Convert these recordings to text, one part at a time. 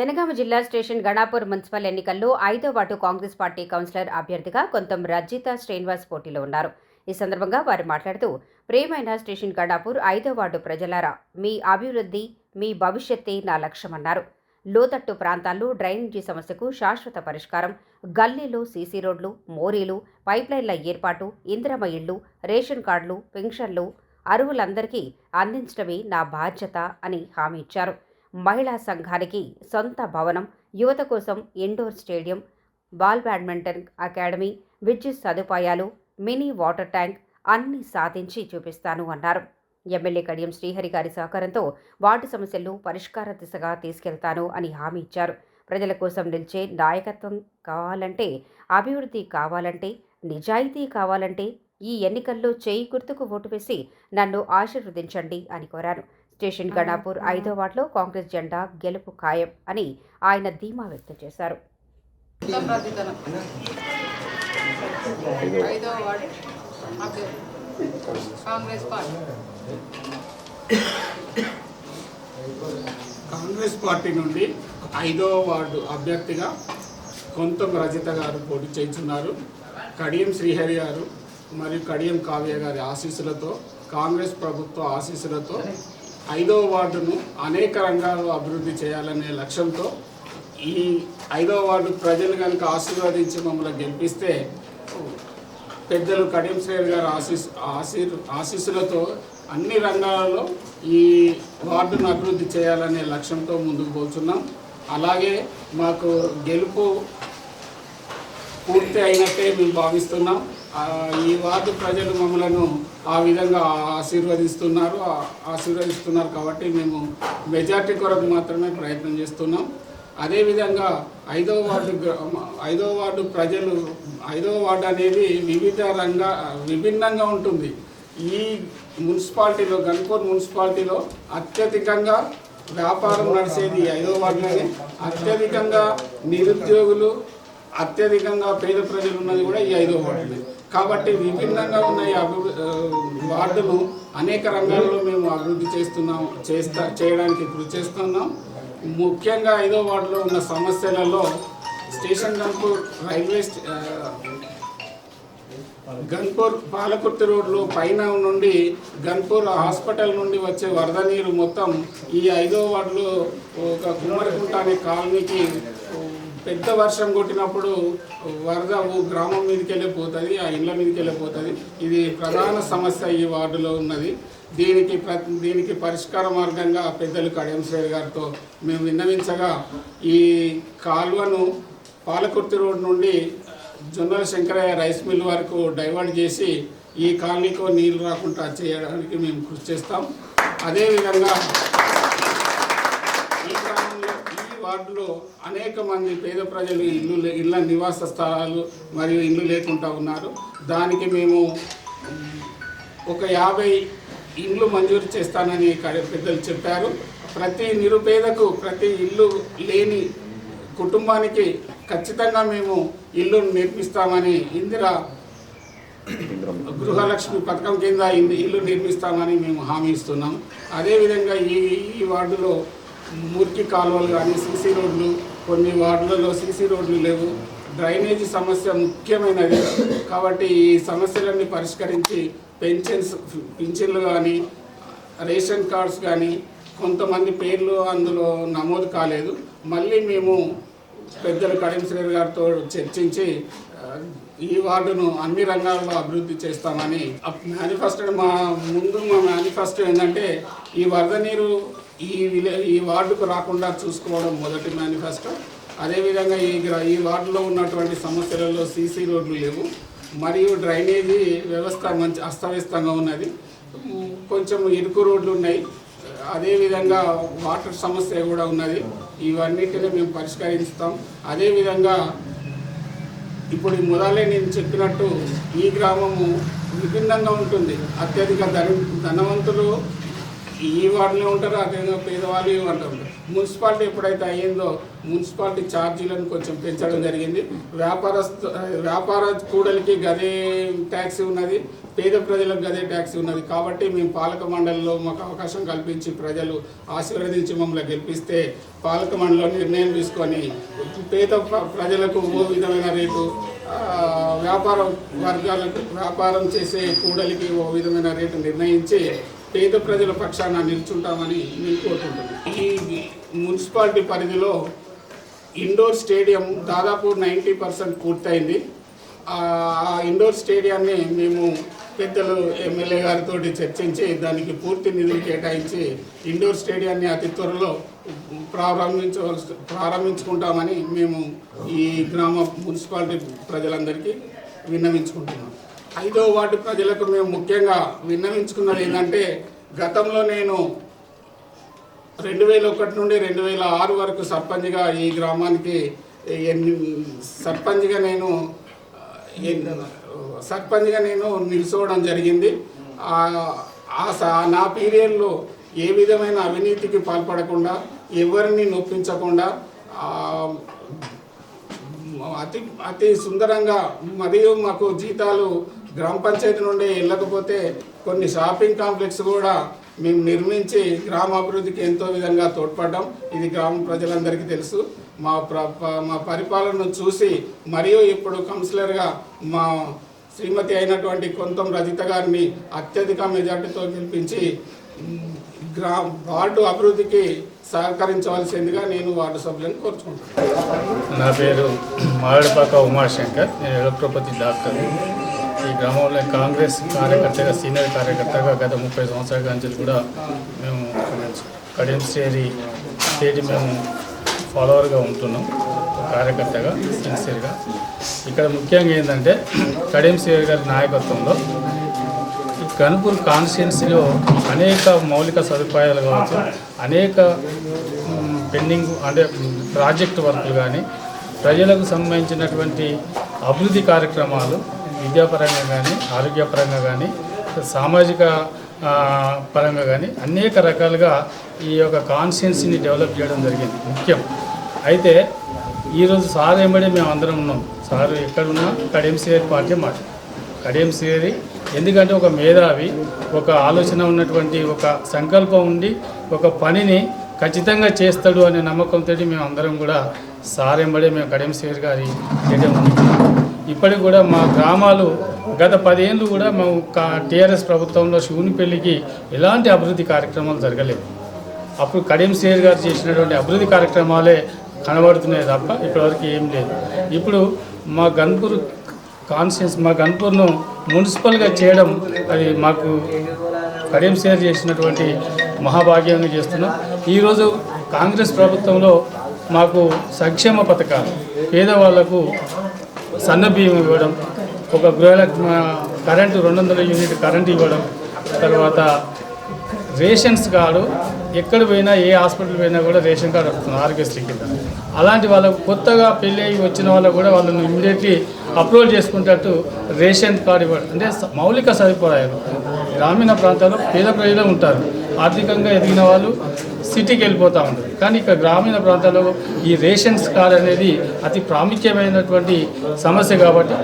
జనగామ జిల్లా station Ganapur municipal ఎన్నికల్లో ఐదో వాటు కాంగ్రెస్ పార్టీ కౌన్సిలర్ అభ్యర్థిగా కొంతం రజిత శ్రీనివాస్ పోటీలో ఉన్నారు. ఈ సందర్భంగా వారు మాట్లాడుతూ ప్రియమైన స్టేషన్ గణాపూర్ ఐదో వార్డు ప్రజలారా మీ అభివృద్ధి మీ భవిష్యత్తే నా లక్ష్యమన్నారు. లోతట్టు ప్రాంతాల్లో డ్రైనేజీ సమస్యకు శాశ్వత పరిష్కారం గల్లీలు సీసీ రోడ్లు మోరీలు పైప్లైన్ల ఏర్పాటు ఇందిరమ ఇళ్ళు రేషన్ కార్డులు పెన్షన్లు అరువులందరికీ అందించడమే నా బాధ్యత అని హామీ ఇచ్చారు. మహిళా సంఘానికి సొంత భవనం యువత కోసం indoor stadium ball badminton academy విద్యుత్ సదుపాయాలు మినీ వాటర్ ట్యాంక్ అన్ని సాధించి చూపిస్తాను అన్నారు. ఎమ్మెల్యే కడియం శ్రీహరి గారి సహకారంతో వార్డు సమస్యలను పరిష్కార దిశగా తీసుకెళ్తాను అని హామీ ఇచ్చారు. ప్రజల కోసం నిలిచే నాయకత్వం కావాలంటే అభివృద్ధి కావాలంటే నిజాయితీ కావాలంటే ఈ ఎన్నికల్లో చేయి గుర్తుకు ఓటు వేసి నన్ను ఆశీర్వదించండి అని కోరారు. స్టేషన్ గణాపూర్ ఐదో వార్డులో కాంగ్రెస్ జెండా గెలుపు ఖాయం అని ఆయన ధీమా వ్యక్తం చేశారు. ఐదో కాంగ్రెస్ పార్టీ. కాంగ్రెస్ పార్టీ నుండి ఐదవ వార్డు అభ్యర్థిగా కొంతం రజిత గారు పోటీ చేస్తున్నారు కడియం శ్రీహరి గారు మరియు కడియం కావ్య గారి ఆశీస్సులతో కాంగ్రెస్ ప్రభుత్వ ఆశీస్సులతో ఐదవ వార్డును అనేక రంగాల్లో అభివృద్ధి చేయాలనే లక్ష్యంతో ఈ ఐదవ వార్డు ప్రజలు కనుక ఆశీర్వదించి మమ్మల్ని గెలిపిస్తే పెద్దలు కడియం శ్రేయర్ గారి ఆశీస్ ఆశీర్ ఆశీస్సులతో అన్ని రంగాలలో ఈ వార్డును అభివృద్ధి చేయాలనే లక్ష్యంతో ముందుకు పోతున్నాం. అలాగే మాకు గెలుపు పూర్తి అయినట్టే మేము భావిస్తున్నాం. ఈ వార్డు ప్రజలు మమ్మలను ఆ విధంగా ఆశీర్వదిస్తున్నారు ఆశీర్వదిస్తున్నారు కాబట్టి మేము మెజార్టీ కొరకు మాత్రమే ప్రయత్నం చేస్తున్నాం. అదేవిధంగా ఐదవ వార్డు ఐదవ వార్డు ప్రజలు ఐదవ వార్డు అనేది వివిధ రంగ విభిన్నంగా ఉంటుంది. ఈ మున్సిపాలిటీలో గన్పూర్ మున్సిపాలిటీలో అత్యధికంగా వ్యాపారం నడిచేది ఐదవ వార్డులోనే అత్యధికంగా నిరుద్యోగులు అత్యధికంగా పేద ప్రజలు ఉన్నది కూడా ఈ ఐదో వార్డులే కాబట్టి విభిన్నంగా ఉన్న ఈ వార్డును అనేక రంగాల్లో మేము అభివృద్ధి చేస్తున్నాం చేస్తా చేయడానికి కృషి చేస్తున్నాం. ముఖ్యంగా ఐదో వార్డులో ఉన్న సమస్యలలో స్టేషన్ గన్పూర్ రైల్వే గన్పూర్ పాలకుర్తి రోడ్లో పైన నుండి గన్పూర్ హాస్పిటల్ నుండి వచ్చే వరద నీరు మొత్తం ఈ ఐదో వార్డులో ఒక కుమ్మరికుంట అనే కాలనీకి పెద్ద వర్షం కొట్టినప్పుడు వరద ఓ గ్రామం మీదకి వెళ్ళిపోతుంది ఆ ఇళ్ళ మీదకి వెళ్ళిపోతుంది. ఇది ప్రధాన సమస్య ఈ వార్డులో ఉన్నది. దీనికి ప్ర దీనికి పరిష్కార మార్గంగా పెద్దలు కడియం గారితో మేము విన్నవించగా ఈ కాలువను పాలకుర్తి రోడ్ నుండి జొన్నల శంకరయ్య రైస్ మిల్ వరకు డైవర్ట్ చేసి ఈ కాలనీకు నీళ్ళు రాకుండా చేయడానికి మేము కృషి చేస్తాం. అదేవిధంగా ఈ గ్రామంలో ఈ వార్డులో అనేక మంది పేద ప్రజలు ఇల్లు లే- ఇళ్ళ నివాస స్థలాలు మరియు ఇల్లు లేకుండా ఉన్నారు. దానికి మేము ఒక యాభై ఇండ్లు మంజూరు చేస్తానని పెద్దలు చెప్పారు. ప్రతి నిరుపేదకు ప్రతి ఇల్లు లేని కుటుంబానికి ఖచ్చితంగా మేము ఇల్లు నిర్మిస్తామని ఇందిరా గృహలక్ష్మి పథకం కింద ఇల్లు నిర్మిస్తామని మేము హామీ ఇస్తున్నాం. అదేవిధంగా ఈ ఈ వార్డులో మురికి కాలువలు కానీ సీసీ రోడ్లు కొన్ని వార్డులలో సీసీ రోడ్లు లేవు. డ్రైనేజీ సమస్య ముఖ్యమైనది. కాబట్టి ఈ సమస్యలన్నీ పరిష్కరించి పెన్షన్స్ పింఛన్లు కానీ రేషన్ కార్డ్స్ కానీ కొంతమంది పేర్లు అందులో నమోదు కాలేదు. మళ్ళీ మేము పెద్దలు కడియం శ్రీర్ గారితో చర్చించి ఈ వార్డును అన్ని రంగాల్లో అభివృద్ధి చేస్తామని మేనిఫెస్టో మా ముందు మా మేనిఫెస్టో ఏంటంటే ఈ వరద నీరు ఈ విలే ఈ వార్డుకు రాకుండా చూసుకోవడం మొదటి మేనిఫెస్టో. అదేవిధంగా ఈ గ్రా ఈ వార్డులో ఉన్నటువంటి సమస్యలలో సీసీ రోడ్లు లేవు. మరియు డ్రైనేజీ వ్యవస్థ మంచి అస్తవ్యస్తంగా ఉన్నది. కొంచెం ఇరుకు రోడ్లు ఉన్నాయి. అదేవిధంగా వాటర్ సమస్య కూడా ఉన్నది. ఇవన్నిటిని మేము పరిష్కరిస్తాం. అదేవిధంగా ఇప్పుడు ఈ మొదలే నేను చెప్పినట్టు ఈ గ్రామము విభిన్నంగా ఉంటుంది. అత్యధిక ధన ధనవంతులు ఈ వార్డులో ఉంటారు అదేవిధంగా పేదవాళ్ళు ఉంటారు మున్సిపాలిటీ ఎప్పుడైతే అయ్యిందో మున్సిపాలిటీ ఛార్జీలను కొంచెం పెంచడం జరిగింది. వ్యాపారస్తు వ్యాపార కూడలికి గదే ట్యాక్సీ ఉన్నది పేద ప్రజలకు గదే ట్యాక్సీ ఉన్నది. కాబట్టి మేము పాలక మండలిలో మాకు అవకాశం కల్పించి ప్రజలు ఆశీర్వదించి మమ్మల్ని గెలిపిస్తే పాలక మండలిలో నిర్ణయం తీసుకొని పేద ప్రజలకు ఓ విధమైన రేటు వ్యాపార వర్గాలకు వ్యాపారం చేసే కూడలికి ఓ విధమైన రేటు నిర్ణయించి పేద ప్రజల పక్షాన నిల్చుంటామని నేను కోరుకుంటున్నాను. ఈ మున్సిపాలిటీ పరిధిలో ఇండోర్ స్టేడియం దాదాపు నైంటీ పర్సెంట్ పూర్తయింది. ఆ ఇండోర్ స్టేడియాన్ని మేము పెద్దలు ఎమ్మెల్యే గారితో చర్చించి దానికి పూర్తి నిధులు కేటాయించి ఇండోర్ స్టేడియాన్ని అతి త్వరలో ప్రారంభించవలసి ప్రారంభించుకుంటామని మేము ఈ గ్రామ మున్సిపాలిటీ ప్రజలందరికీ విన్నవించుకుంటున్నాం. ఐదో వార్డు ప్రజలకు మేము ముఖ్యంగా విన్నవించుకున్నది ఏంటంటే గతంలో నేను రెండు వేల ఒకటి నుండి రెండు వేల ఆరు వరకు సర్పంచ్గా ఈ గ్రామానికి సర్పంచ్గా నేను సర్పంచ్గా నేను నిలుచోవడం జరిగింది. ఆ- స- నా పీరియడ్లో ఏ విధమైన అవినీతికి పాల్పడకుండా ఎవరిని నొప్పించకుండా అతి అతి సుందరంగా మరియు మాకు జీతాలు గ్రామ పంచాయతీ నుండి వెళ్ళకపోతే కొన్ని షాపింగ్ కాంప్లెక్స్ కూడా మేము నిర్మించి గ్రామ అభివృద్ధికి ఎంతో విధంగా తోడ్పడ్డాం. ఇది గ్రామ ప్రజలందరికీ తెలుసు. మా ప్ర ప- మా పరిపాలనను చూసి మరియు ఇప్పుడు కౌన్సిలర్గా మా శ్రీమతి అయినటువంటి కొంతం రజిత గారిని అత్యధిక మెజార్టీతో గెలిపించి గ్రా వార్డు అభివృద్ధికి సహకరించవలసిందిగా నేను వార్డు సభ్యులను కోరుచుకుంటాను నా పేరు మారడపాక ఉమాశంకర్. నేను ఎలక్ట్రోపతి డాక్టర్ ఈ గ్రామంలో కాంగ్రెస్ కార్యకర్తగా సీనియర్ కార్యకర్తగా గత ముప్పై సంవత్సరాల నుంచి కూడా మేము కడియం స్టేరి స్టేజ్ మేము ఫాలోవర్గా ఉంటున్నాం. కార్యకర్తగా సిన్సియర్గా ఇక్కడ ముఖ్యంగా ఏంటంటే కడియం స్టేరి గారి నాయకత్వంలో ఈ కాన్స్టిట్యున్సీలో అనేక మౌలిక సదుపాయాలు కావచ్చు అనేక పెండింగ్ అంటే ప్రాజెక్టు వర్కులు కానీ ప్రజలకు సంబంధించినటువంటి అభివృద్ధి కార్యక్రమాలు విద్యాపరంగా కానీ ఆరోగ్యపరంగా కానీ సామాజిక పరంగా కానీ అనేక రకాలుగా ఈ యొక్క కాన్షియన్స్ని డెవలప్ చేయడం జరిగింది. ముఖ్యం. అయితే ఈరోజు సార్ ఎంబడి మేము అందరం ఉన్నాం. సారు ఎక్కడున్నా కడియంశ్రీ పార్టీ మాట. కడియంశ్రీ ఎందుకంటే ఒక మేధావి ఒక ఆలోచన ఉన్నటువంటి ఒక సంకల్పం ఉండి ఒక పనిని ఖచ్చితంగా చేస్తాడు అనే నమ్మకంతో మేము అందరం కూడా సారెంబడే మేము కడియంశ్రీ గారి చేయడం ఇప్పటికి కూడా మా గ్రామాలు గత పదేళ్ళు కూడా మేము టీఆర్ఎస్ ప్రభుత్వంలో శివునిపల్లికి ఎలాంటి అభివృద్ధి కార్యక్రమాలు జరగలేదు. అప్పుడు కడియం శ్రీహరి గారు చేసినటువంటి అభివృద్ధి కార్యక్రమాలే కనబడుతున్నాయి తప్ప ఇప్పటివరకు ఏం లేదు. ఇప్పుడు మా గన్పూర్ కాన్షియస్ మా గన్పూర్ను మున్సిపల్గా చేయడం అది మాకు కడియం షేర్ చేసినటువంటి మహాభాగ్యంగా చేస్తున్నాం. ఈరోజు కాంగ్రెస్ ప్రభుత్వంలో మాకు సంక్షేమ పథకాలు పేదవాళ్ళకు సన్న బియ్యం ఇవ్వడం ఒక గృహలక్ష్మి కరెంటు రెండు వందల యూనిట్ కరెంట్ ఇవ్వడం తర్వాత రేషన్స్ కార్డు ఎక్కడ పోయినా ఏ హాస్పిటల్ పోయినా కూడా రేషన్ కార్డు వస్తుంది ఆరోగ్యశ్రీ కింద. అలాంటి వాళ్ళకు కొత్తగా పెళ్ళి అయ్యి వచ్చిన వాళ్ళకు కూడా వాళ్ళని ఇమీడియట్లీ అప్లోడ్ చేసుకునేటట్టు రేషన్ కార్డు ఇవ్వడం అంటే మౌలిక సదుపాయాలు. గ్రామీణ ప్రాంతాల్లో పేద ప్రజలు ఉంటారు. ఆర్థికంగా ఎదిగిన వాళ్ళు సిటీకి వెళ్ళిపోతూ ఉంటుంది. కానీ ఇక్కడ గ్రామీణ ప్రాంతాల్లో ఈ రేషన్స్ కార్డ్ అనేది అతి ప్రాముఖ్యమైనటువంటి సమస్య కాబట్టి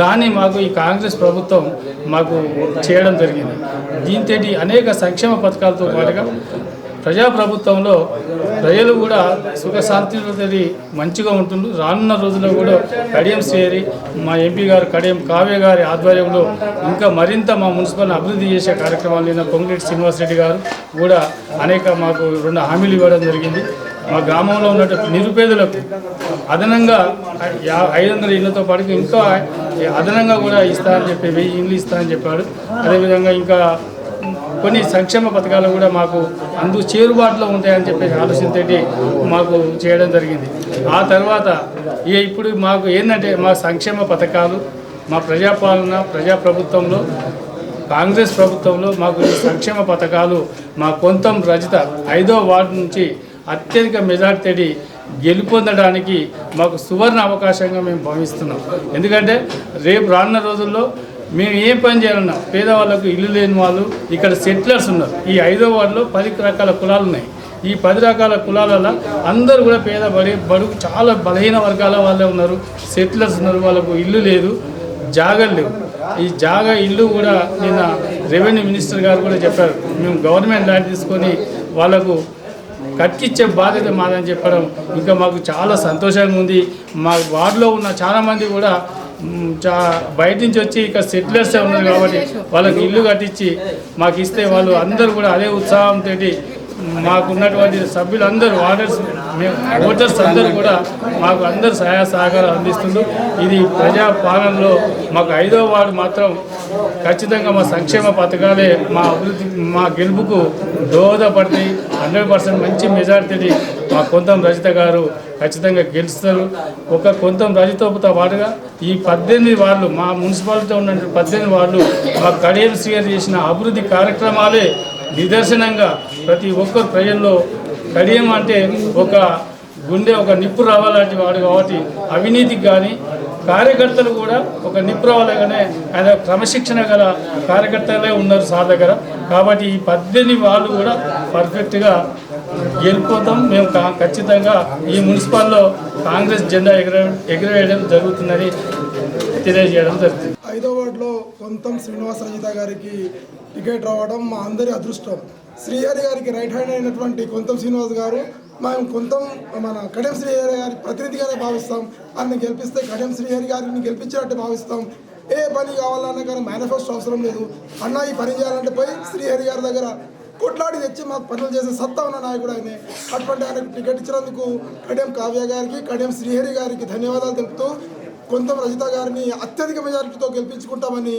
దాన్ని మాకు ఈ కాంగ్రెస్ ప్రభుత్వం మాకు చేయడం జరిగింది. దీంతో అనేక సంక్షేమ పథకాలతో పాటుగా ప్రజాప్రభుత్వంలో ప్రజలు కూడా సుఖశాంతితో మంచిగా ఉంటుండ్రు. రానున్న రోజుల్లో కూడా కడియం శ్రేరి మా ఎంపీ గారు కడియం కావ్య గారి ఆధ్వర్యంలో ఇంకా మరింత మా మున్సిపల్ని అభివృద్ధి చేసే కార్యక్రమాలు నిన్న పొంగిరెడ్డి శ్రీనివాసరెడ్డి గారు కూడా అనేక మాకు రెండు హామీలు ఇవ్వడం జరిగింది. మా గ్రామంలో ఉన్నటువంటి నిరుపేదలకు అదనంగా ఐదు వందల ఇళ్ళతో పాటు ఇంకా అదనంగా కూడా ఇస్తా అని చెప్పి వెయ్యి ఇండ్లు ఇస్తా అని చెప్పాడు అదేవిధంగా ఇంకా కొన్ని సంక్షేమ పథకాలు కూడా మాకు అందు చేరుబాటులో ఉంటాయని చెప్పేసి ఆలోచనతోటి మాకు చేయడం జరిగింది. ఆ తర్వాత ఇప్పుడు మాకు ఏంటంటే మా సంక్షేమ పథకాలు మా ప్రజాపాలన ప్రజాప్రభుత్వంలో కాంగ్రెస్ ప్రభుత్వంలో మాకు సంక్షేమ పథకాలు మా కొంతం రజిత ఐదో వార్డు నుంచి అత్యధిక మెజార్టీ గెలుపొందడానికి మాకు సువర్ణ అవకాశంగా మేము భావిస్తున్నాం. ఎందుకంటే రేపు రానున్న రోజుల్లో మేము ఏం పని చేయాలన్నా పేదవాళ్ళకు ఇల్లు లేని వాళ్ళు ఇక్కడ సెటిలర్స్ ఉన్నారు. ఈ ఐదో వార్డులో పది రకాల కులాలు ఉన్నాయి. ఈ పది రకాల కులాలలో అందరూ కూడా పేద బడి బడుగు చాలా బలహీన వర్గాల వాళ్ళే ఉన్నారు. సెటిలర్స్ ఉన్నారు వాళ్ళకు ఇల్లు లేదు జాగలు లేవు. ఈ జాగా ఇల్లు కూడా నిన్న రెవెన్యూ మినిస్టర్ గారు కూడా చెప్పారు. మేము గవర్నమెంట్ ల్యాండ్ తీసుకొని వాళ్ళకు కట్టించే బాధ్యత మాదని చెప్పడం ఇంకా మాకు చాలా సంతోషంగా ఉంది. మా వార్డులో ఉన్న చాలామంది కూడా చా బయట నుంచి వచ్చి ఇక సెటిలర్స్ ఉన్నారు కాబట్టి వాళ్ళకి ఇల్లు కట్టించి మాకు ఇస్తే వాళ్ళు అందరూ కూడా అదే ఉత్సాహంతో మాకున్నటువంటి సభ్యులందరూ వార్డర్స్ మేము ఓటర్స్ అందరూ కూడా మాకు అందరు సహాయ సహకారాలు అందిస్తుండ్రు ఇది ప్రజా పాలనలో మాకు ఐదో వార్డు మాత్రం ఖచ్చితంగా మా సంక్షేమ పథకాలే మా అభివృద్ధి మా గెలుపుకు దోహదపడతాయి. హండ్రెడ్ పర్సెంట్ మంచి మెజార్టీని మా కొంతం రజిత గారు ఖచ్చితంగా గెలుస్తారు. ఒక కొంత రజతోపుతో పాటుగా ఈ పద్దెనిమిది వార్డులు మా మున్సిపాలిటీలో ఉన్నటువంటి పద్దెనిమిది వార్డులు మా కడియం శ్రీగారు చేసిన అభివృద్ధి కార్యక్రమాలే నిదర్శనంగా ప్రతి ఒక్కరు ప్రజల్లో కడియం అంటే ఒక గుండె ఒక నిప్పు రావాలంటే వాడు కాబట్టి అవినీతికి కానీ కార్యకర్తలు కూడా ఒక నిప్పు రావాలగానే ఆయన క్రమశిక్షణ గల కార్యకర్తలే ఉన్నారు సార్ దగ్గర. కాబట్టి ఈ పద్దెనిమిది వాళ్ళు కూడా పర్ఫెక్ట్గా గెలిపోతాం. మేము ఖచ్చితంగా ఈ మున్సిపాల్లో కాంగ్రెస్ జెండా ఎగర ఎగరవేయడం జరుగుతుందని తెలియజేయడం జరుగుతుంది. ఐదో వార్డులో కొంతం శ్రీనివాస రజిత గారికి టికెట్ రావడం మా అందరి అదృష్టం. శ్రీహరి గారికి రైట్ హ్యాండ్ అయినటువంటి కొంతం శ్రీనివాస్ గారు మేము కొంతం మన కడియం శ్రీహరి గారి ప్రతినిధిగానే భావిస్తాం. ఆయన గెలిపిస్తే కడియం శ్రీహరి గారిని గెలిపించినట్టు భావిస్తాం. ఏ పని కావాలన్నా కానీ మేనిఫెస్టో అవసరం లేదు. అన్న ఈ పని చేయాలంటే పోయి శ్రీహరి గారి దగ్గర కొట్లాడి తెచ్చి మాకు పనులు చేసే సత్తా ఉన్న నాయకుడు ఆయన. అటువంటి ఆయనకు టికెట్ ఇచ్చినందుకు కడియం కావ్య గారికి కడియం శ్రీహరి గారికి ధన్యవాదాలు తెలుపుతూ కొంత రజిత గారిని అత్యధిక మెజారిటీతో గెలిపించుకుంటామని